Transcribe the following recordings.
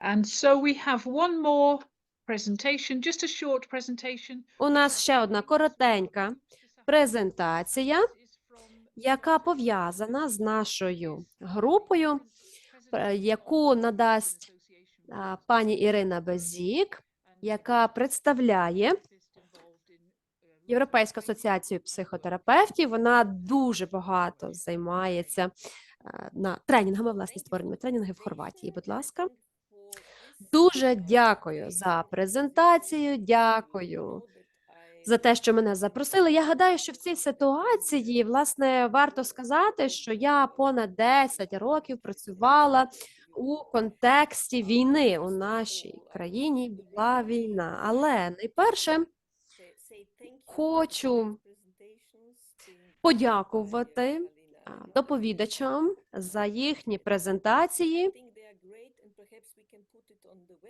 And so we have one more presentation, just a short presentation. У нас ще одна коротенька презентація, яка пов'язана з нашою групою, е, яку надасть пані Ірина Безік, яка представляє Європейську асоціацію психотерапевтів. Вона дуже багато займається е, на тренінгами, власне, створеними тренінгів в Хорватії. Будь ласка. Дуже дякую за презентацію. Дякую за те, що мене запросили. Я гадаю, що в цій ситуації власне варто сказати, що я понад 10 років працювала у контексті війни у нашій країні. Була війна, але найперше хочу подякувати доповідачам за їхні презентації.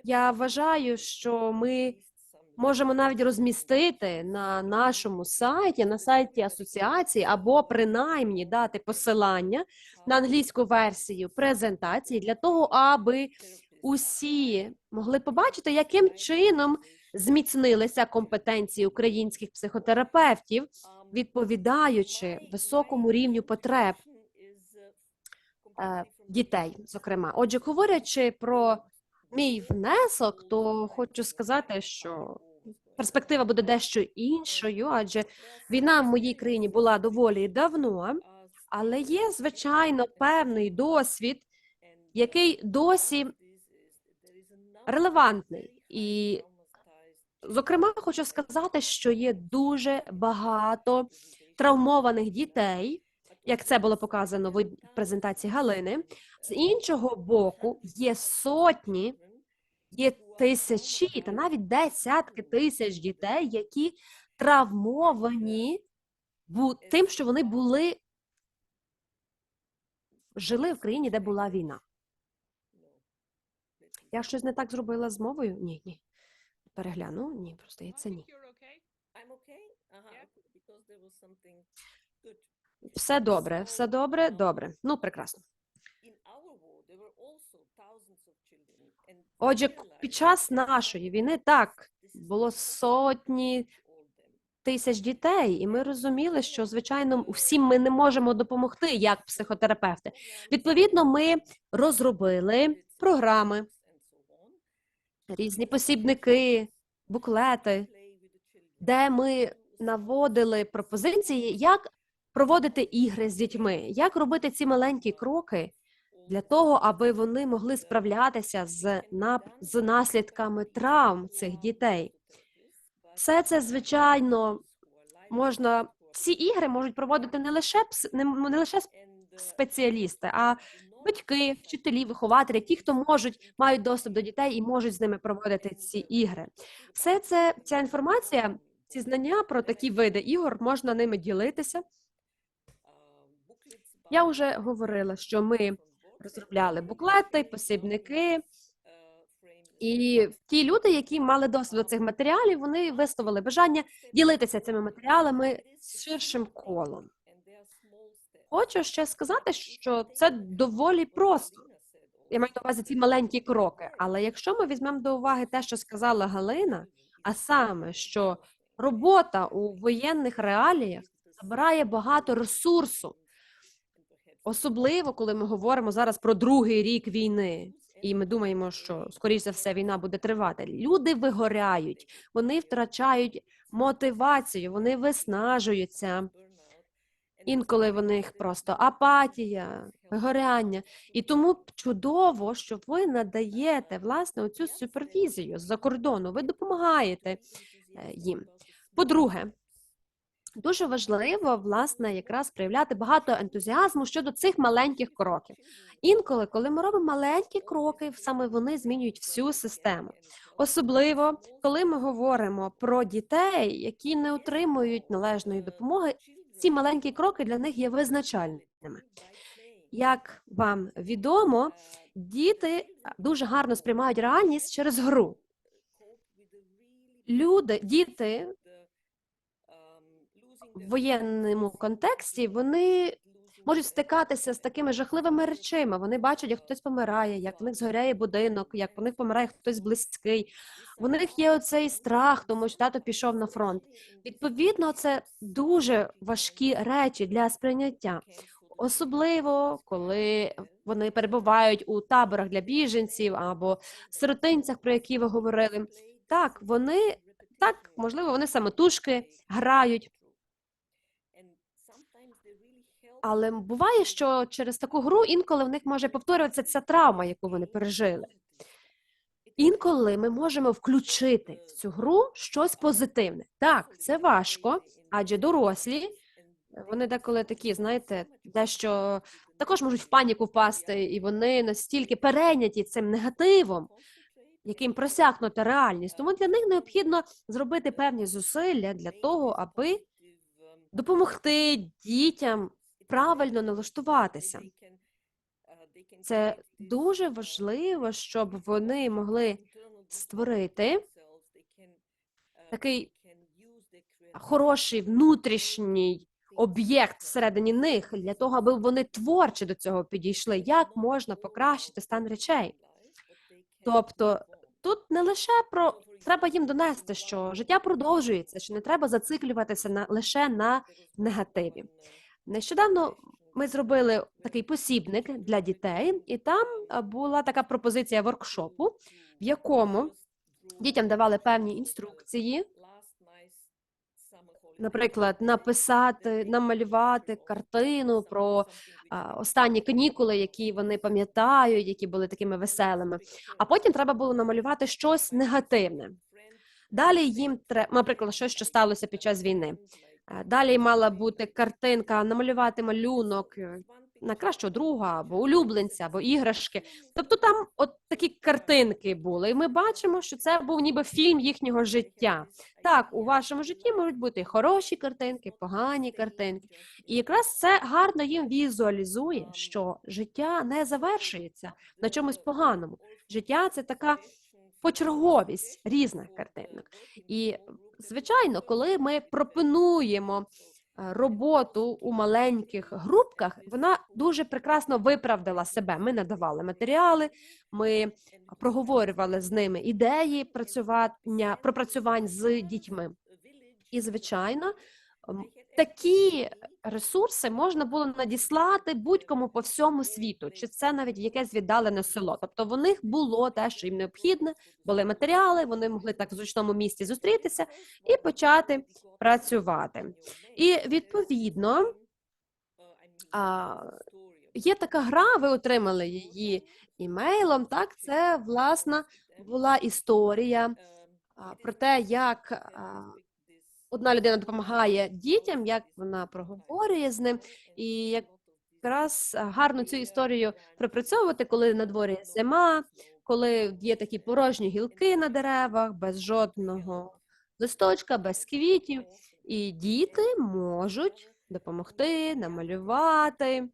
Я вважаю, що ми можемо навіть розмістити на нашому сайті, на сайті асоціації, або принаймні дати посилання на англійську версію презентації для того, аби усі могли побачити, яким чином зміцнилися компетенції українських психотерапевтів, відповідаючи високому рівню потреб е, дітей. Зокрема, отже, говорячи про мій внесок, то хочу сказати, що перспектива буде дещо іншою, адже війна в моїй країні була доволі давно, але є звичайно певний досвід, який досі релевантний. І, зокрема, хочу сказати, що є дуже багато травмованих дітей, як це було показано в презентації Галини. З іншого боку, є сотні, є тисячі та навіть десятки тисяч дітей, які травмовані тим, що вони були жили в країні, де була війна. Я щось не так зробила з мовою? Ні, ні. Перегляну, ні, просто є це ні. Все добре, все добре, добре. Ну, прекрасно. Отже, під час нашої війни так було сотні тисяч дітей, і ми розуміли, що звичайно всім ми не можемо допомогти як психотерапевти. Відповідно, ми розробили програми, різні посібники, буклети, де ми наводили пропозиції, як проводити ігри з дітьми, як робити ці маленькі кроки для того, аби вони могли справлятися з, нап... з наслідками травм цих дітей. Все це, звичайно, можна. Ці ігри можуть проводити не лише не, не лише спеціалісти, а батьки, вчителі, вихователі, ті, хто можуть, мають доступ до дітей і можуть з ними проводити ці ігри. Все це ця інформація, ці знання про такі види ігор можна ними ділитися. Я вже говорила, що ми розробляли буклети, посібники, і ті люди, які мали досвід до цих матеріалів, вони висловили бажання ділитися цими матеріалами з ширшим колом. Хочу ще сказати, що це доволі просто. Я маю на увазі ці маленькі кроки. Але якщо ми візьмемо до уваги те, що сказала Галина, а саме, що робота у воєнних реаліях забирає багато ресурсу, особливо коли ми говоримо зараз про другий рік війни, і ми думаємо, що скоріш за все війна буде тривати. Люди вигоряють, вони втрачають мотивацію, вони виснажуються. Інколи в них просто апатія, вигоряння. І тому чудово, що ви надаєте власне оцю супервізію з-за кордону. Ви допомагаєте е, їм. По-друге, дуже важливо власне якраз проявляти багато ентузіазму щодо цих маленьких кроків. Інколи, коли ми робимо маленькі кроки, саме вони змінюють всю систему. Особливо, коли ми говоримо про дітей, які не отримують належної допомоги, ці маленькі кроки для них є визначальними. Як вам відомо, діти дуже гарно сприймають реальність через гру. Люди, діти в воєнному контексті, вони можуть стикатися з такими жахливими речами. Вони бачать, як хтось помирає, як в них згоряє будинок, як в них помирає хтось близький. В них є оцей страх, тому що тато пішов на фронт. Відповідно, це дуже важкі речі для сприйняття. Особливо коли вони перебувають у таборах для біженців або сиротинцях, про які ви говорили. Так, вони так, можливо, вони самотужки грають, але буває, що через таку гру інколи в них може повторюватися ця травма, яку вони пережили. Інколи ми можемо включити в цю гру щось позитивне. Так, це важко, адже дорослі вони деколи такі, знаєте, дещо також можуть в паніку впасти, і вони настільки перейняті цим негативом, яким просякнута реальність. Тому для них необхідно зробити певні зусилля для того, аби допомогти дітям правильно налаштуватися. Це дуже важливо, щоб вони могли створити такий хороший внутрішній об'єкт всередині них для того, аби вони творче до цього підійшли. Як можна покращити стан речей? Тобто тут не лише про треба їм донести, що життя продовжується, що не треба зациклюватися на лише на негативі. Нещодавно ми зробили такий посібник для дітей, і там була така пропозиція воркшопу, в якому дітям давали певні інструкції, наприклад, написати, намалювати картину про а, останні канікули, які вони пам'ятають, які були такими веселими. А потім треба було намалювати щось негативне. Далі їм треба, наприклад, щось, що сталося під час війни. Е, Далі мала бути картинка, намалювати малюнок е, на кращого друга або улюбленця, або іграшки. Тобто там от такі картинки були, і ми бачимо, що це був ніби фільм їхнього життя. Так, у вашому житті можуть бути хороші картинки, погані картинки, і якраз це гарно їм візуалізує, що життя не завершується на чомусь поганому. Життя це така почерговість різних картинок. І звичайно, коли ми пропонуємо е, роботу у маленьких групках, вона дуже прекрасно виправдала себе. Ми надавали матеріали, ми проговорювали з ними ідеї працювання пропрацювань з дітьми. І звичайно, такі ресурси можна було надіслати будь-кому по всьому світу, чи це навіть якесь віддалене село. Тобто в них було те, що їм необхідне, були матеріали, вони могли так в зручному місці зустрітися і почати працювати. І відповідно а, є така гра, ви отримали її імейлом. Так, це власна була історія про те, як одна людина допомагає дітям, як вона проговорює з ним, і якраз гарно цю історію пропрацьовувати, коли на дворі зима, коли є такі порожні гілки на деревах, без жодного листочка, без квітів, і діти можуть допомогти намалювати.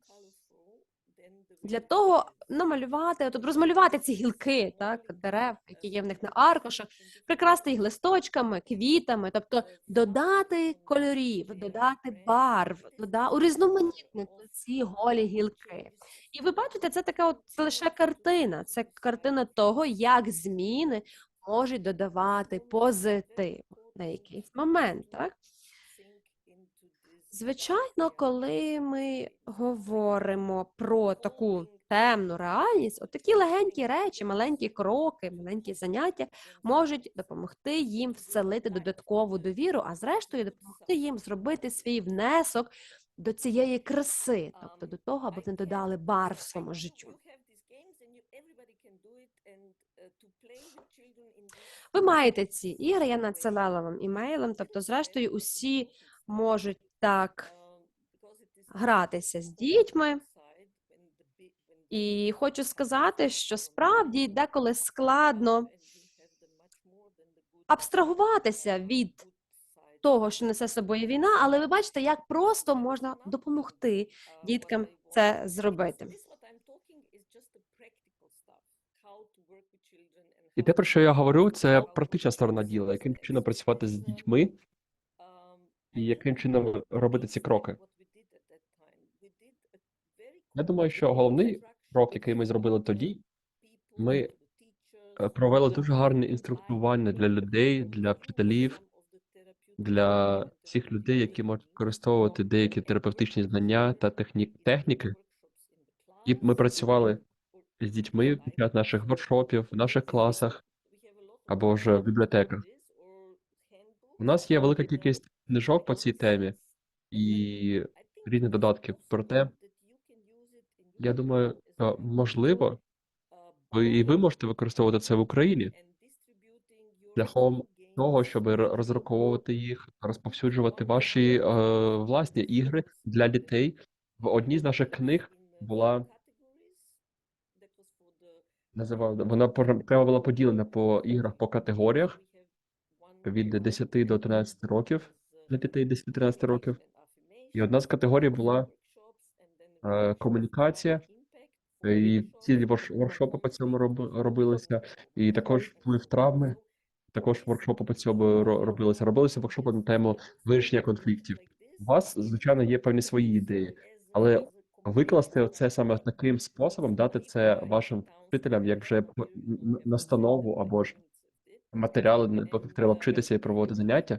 Для того намалювати, тобто розмалювати ці гілки, так, дерев, які є в них на аркушах, прикрасти їх листочками, квітами, тобто додати кольорів, додати барв, дода... урізноманітнити ці голі гілки. І ви бачите, це така от це лише картина, це картина того, як зміни можуть додавати позитив на якийсь момент, так? Звичайно, коли ми говоримо про таку темну реальність, от такі легенькі речі, маленькі кроки, маленькі заняття можуть допомогти їм вселити додаткову довіру, а зрештою допомогти їм зробити свій внесок до цієї краси, тобто до того, аби вони додали барв своєму життю. Ви маєте ці ігри, я надсилала вам імейлом, тобто, зрештою, усі можуть так гратися з дітьми. І хочу сказати, що справді деколи складно абстрагуватися від того, що несе собою війна, але ви бачите, як просто можна допомогти діткам це зробити. І те, про що я говорю, це практична сторона діла, яким чином працювати з дітьми і яким чином робити ці кроки. Я думаю, що головний крок, який ми зробили тоді, ми е, провели дуже гарне інструктування для людей, для вчителів, для всіх людей, які можуть використовувати деякі терапевтичні знання та техні... техніки. І ми працювали з дітьми під час наших воркшопів, в наших класах або ж в бібліотеках. У нас є велика кількість книжок по цій темі і різних додатків. Проте, я думаю, можливо, ви і ви можете використовувати це в Україні шляхом того, щоб р- роздруковувати їх, розповсюджувати ваші е, власні ігри для дітей. В одній з наших книг була називала вона прямо була поділена по іграх по категоріях від 10 до 13 років для дітей 10-13 років. І одна з категорій була е, комунікація, і цілі воркшопи по цьому роб- робилися, і також вплив травми, також воркшопи по цьому робилися. Робилися воркшопи на тему вирішення конфліктів. У вас, звичайно, є певні свої ідеї, але викласти це саме таким способом, дати це вашим вчителям, як вже настанову або ж матеріали, на яких треба вчитися і проводити заняття.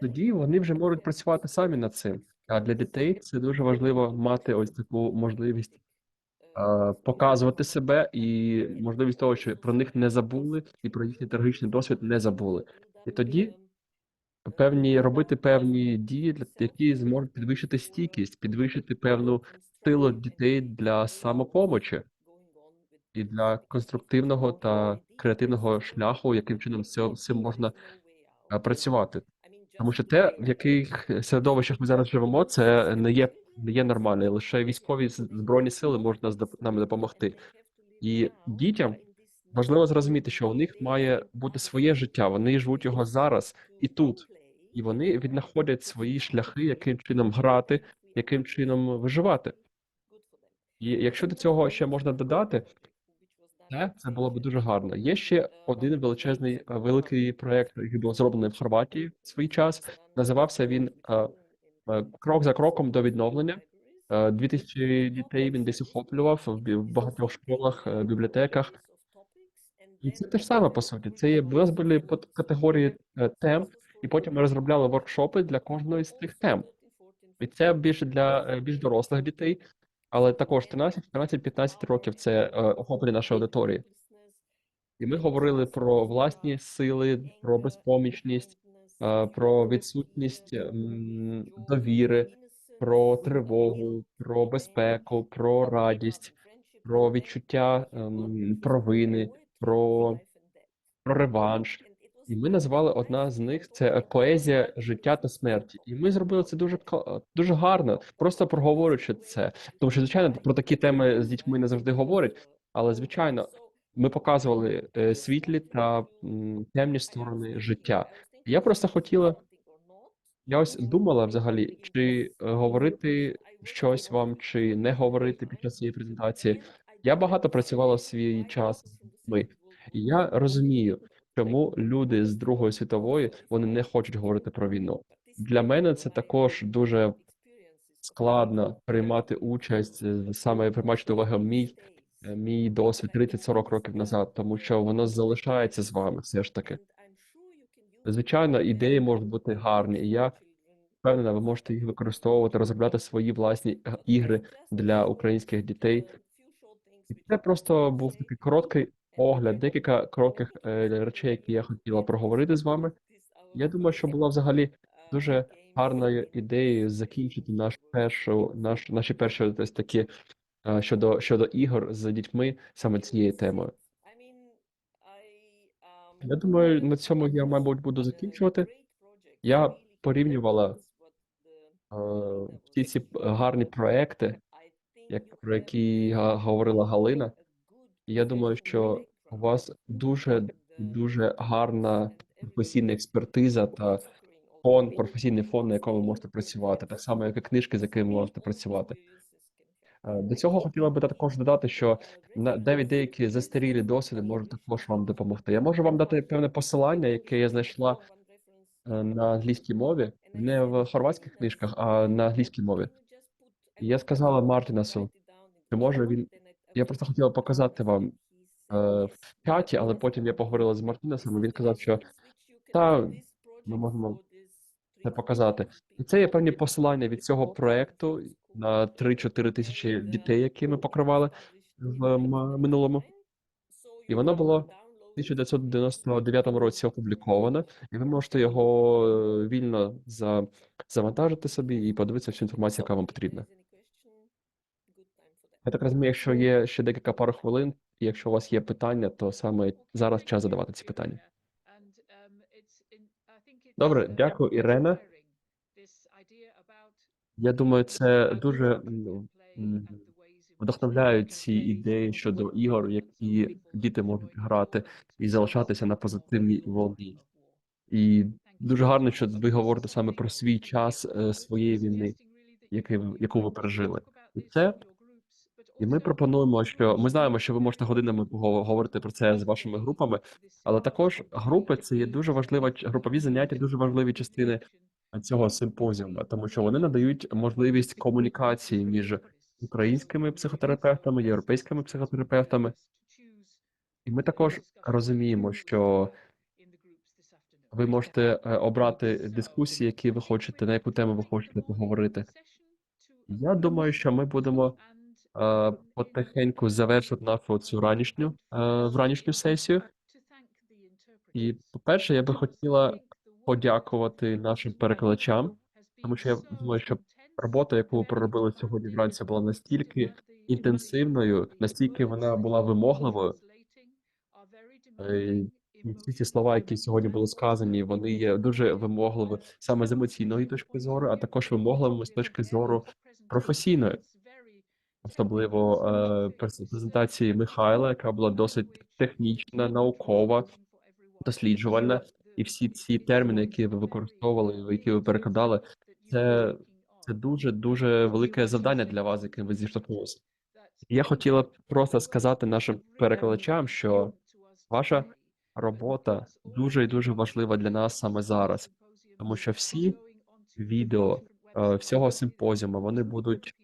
Тоді вони вже можуть працювати самі над цим. А для дітей це дуже важливо мати ось таку можливість показувати себе і можливість того, що про них не забули, і про їхній трагічний досвід не забули. І тоді певні робити певні дії, які зможуть підвищити стійкість, підвищити певну силу дітей для самопомочі і для конструктивного та креативного шляху, яким чином з цим можна працювати. Тому що те, в яких середовищах ми зараз живемо, це не є не є нормально. Лише військові збройні сили можуть нам допомогти. І дітям важливо зрозуміти, що у них має бути своє життя. Вони живуть його зараз і тут, і вони віднаходять свої шляхи, яким чином грати, яким чином виживати. І якщо до цього ще можна додати, це, це було б дуже гарно. Є ще один величезний е, великий проект, який був зроблений в Хорватії в свій час. Називався він е, е, Крок за кроком до відновлення. Дві тисячі дітей він десь охоплював в багатьох школах, бібліотеках. І це те ж саме по суті. Це є були категорії тем, і потім ми розробляли воркшопи для кожної з цих тем. І це більше для більш дорослих дітей, але також 13, 14, 15 років це е, охоплення нашої аудиторії. І ми говорили про власні сили, про безпомічність, е, про відсутність довіри, про тривогу, про безпеку, про радість, про відчуття ем, провини, про, про реванш. І ми назвали одна з них це поезія життя та смерті. І ми зробили це дуже кла- дуже гарно, просто проговорюючи це. Тому що, звичайно, про такі теми з дітьми не завжди говорять, але звичайно, ми показували е, світлі та темні сторони життя. Я просто хотіла, я ось думала взагалі, чи е, говорити щось вам, чи не говорити під час цієї презентації. Я багато працювала в свій час з дітьми, і я розумію, чому люди з Другої світової вони не хочуть говорити про війну. Для мене це також дуже складно приймати участь, е, саме приймати до уваги мій, е, мій досвід 30-40 років назад, тому що воно залишається з вами все ж таки. Звичайно, ідеї можуть бути гарні, і я впевнена, ви можете їх використовувати, розробляти свої власні е, ігри для українських дітей. І це просто був такий короткий огляд, декілька коротких е, речей, які я хотіла проговорити з вами. Я думаю, що була взагалі дуже гарною ідеєю закінчити наш першу, наш, наші перші ось такі е, щодо, щодо ігор з дітьми саме цією темою. Я думаю, на цьому я, мабуть, буду закінчувати. Я порівнювала Е, Всі ці гарні проекти, як про які говорила Галина, я думаю, що у вас дуже дуже гарна професійна експертиза та фон, професійний фон, на якому ви можете працювати, так само, як і книжки, з якими можете працювати. Е, До цього хотіла би також додати, що на- навіть деякі застарілі досвіди можуть також вам допомогти. Я можу вам дати певне посилання, яке я знайшла е, на англійській мові, не в хорватських книжках, а на англійській мові. Я сказала Мартінасу, що може він. Я просто хотіла показати вам е, в чаті, але потім я поговорила з Мартінесом, і він сказав, що та ми можемо це показати. І це є певні посилання від цього проекту на 3-4 тисячі дітей, які ми покривали в минулому. І воно було в 1999 році опубліковано, і ви можете його е, вільно за, завантажити собі і подивитися всю інформацію, яка вам потрібна. Я так розумію, якщо є ще декілька пару хвилин, і якщо у вас є питання, то саме зараз час задавати ці питання. Добре, дякую, Ірена. Я думаю, це дуже вдохновляють ці ідеї щодо ігор, які діти можуть грати і залишатися на позитивній волні. І дуже гарно, що ви говорите саме про свій час е, своєї війни, який яку ви пережили. І це і ми пропонуємо, що ми знаємо, що ви можете годинами говорити про це з вашими групами, але також групи це є дуже важлива групові заняття, дуже важливі частини цього симпозіуму, тому що вони надають можливість комунікації між українськими психотерапевтами, європейськими психотерапевтами. І ми також розуміємо, що ви можете е, обрати дискусії, які ви хочете, на яку тему ви хочете поговорити. Я думаю, що ми будемо потихеньку завершити нашу цю ранішню е, в ранішню сесію. І, по-перше, я би хотіла подякувати нашим перекладачам, тому що я думаю, що робота, яку ви проробили сьогодні вранці, була настільки інтенсивною, настільки вона була вимогливою. Е, І всі ці слова, які сьогодні були сказані, вони є дуже вимогливі саме з емоційної точки зору, а також вимогливими з точки зору професійної. Особливо е, презентації Михайла, яка була досить технічна, наукова, досліджувальна, і всі ці терміни, які ви використовували, які ви перекладали, це, це дуже дуже велике завдання для вас, яким ви зіштовхнулися. Я хотіла б просто сказати нашим перекладачам, що ваша робота дуже і дуже важлива для нас саме зараз, тому що всі відео е, всього симпозіуму вони будуть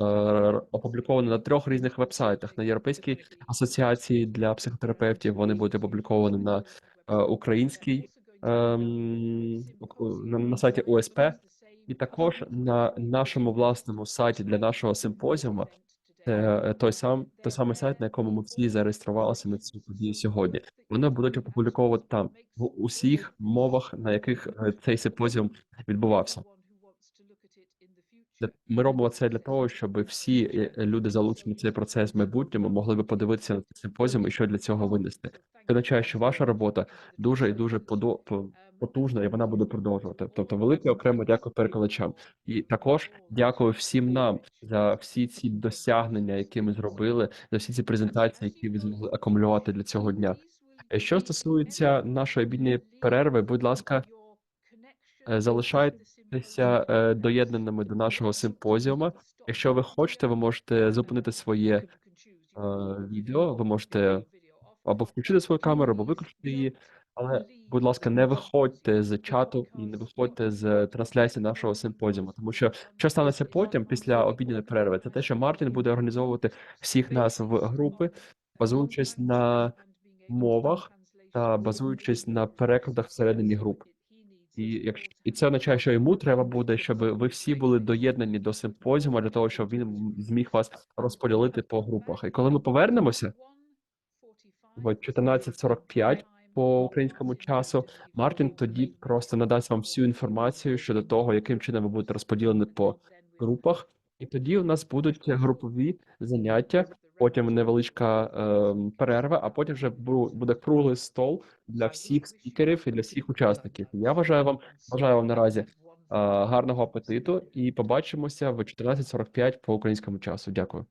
е, опубліковані на трьох різних вебсайтах: на Європейській асоціації для психотерапевтів. Вони будуть опубліковані на е, українській ем, на, сайті УСП, і також на нашому власному сайті для нашого симпозіуму. Це е, той сам той самий сайт, на якому ми всі зареєструвалися на цю подію сьогодні. Вони будуть опубліковувати там в усіх мовах, на яких цей симпозіум відбувався. Ми робимо це для того, щоб всі е, е, люди, залучені в цей процес в майбутньому, могли би подивитися на цей симпозіум і що для цього винести. Це означає, що ваша робота дуже і дуже подо- по- потужна, і вона буде продовжувати. Тобто, велике окремо дякую перекладачам. І також дякую всім нам за всі ці досягнення, які ми зробили, за всі ці презентації, які ви змогли акумулювати для цього дня. Е, Що стосується нашої обідньої перерви, будь ласка, е, залишайтеся е, доєднаними до нашого симпозіуму. Якщо ви хочете, ви можете зупинити своє е, відео, ви можете або включити свою камеру, або виключити її. Але, будь ласка, не виходьте з чату і не виходьте з трансляції нашого симпозіуму, тому що що станеться потім, після обідньої перерви, це те, що Мартін буде організовувати всіх нас в групи, базуючись на мовах та базуючись на перекладах всередині груп. І якщо і це означає, що йому треба буде, щоб ви всі були доєднані до симпозіуму для того, щоб він зміг вас розподілити по групах. І коли ми повернемося в 14.45 по українському часу, Мартін тоді просто надасть вам всю інформацію щодо того, яким чином ви будете розподілені по групах. І тоді у нас будуть групові заняття, потім невеличка е, перерва, а потім вже бу- буде круглий стол для всіх спікерів і для всіх учасників. Я вважаю вам бажаю вам наразі е, гарного апетиту і побачимося в 14.45 по українському часу. Дякую.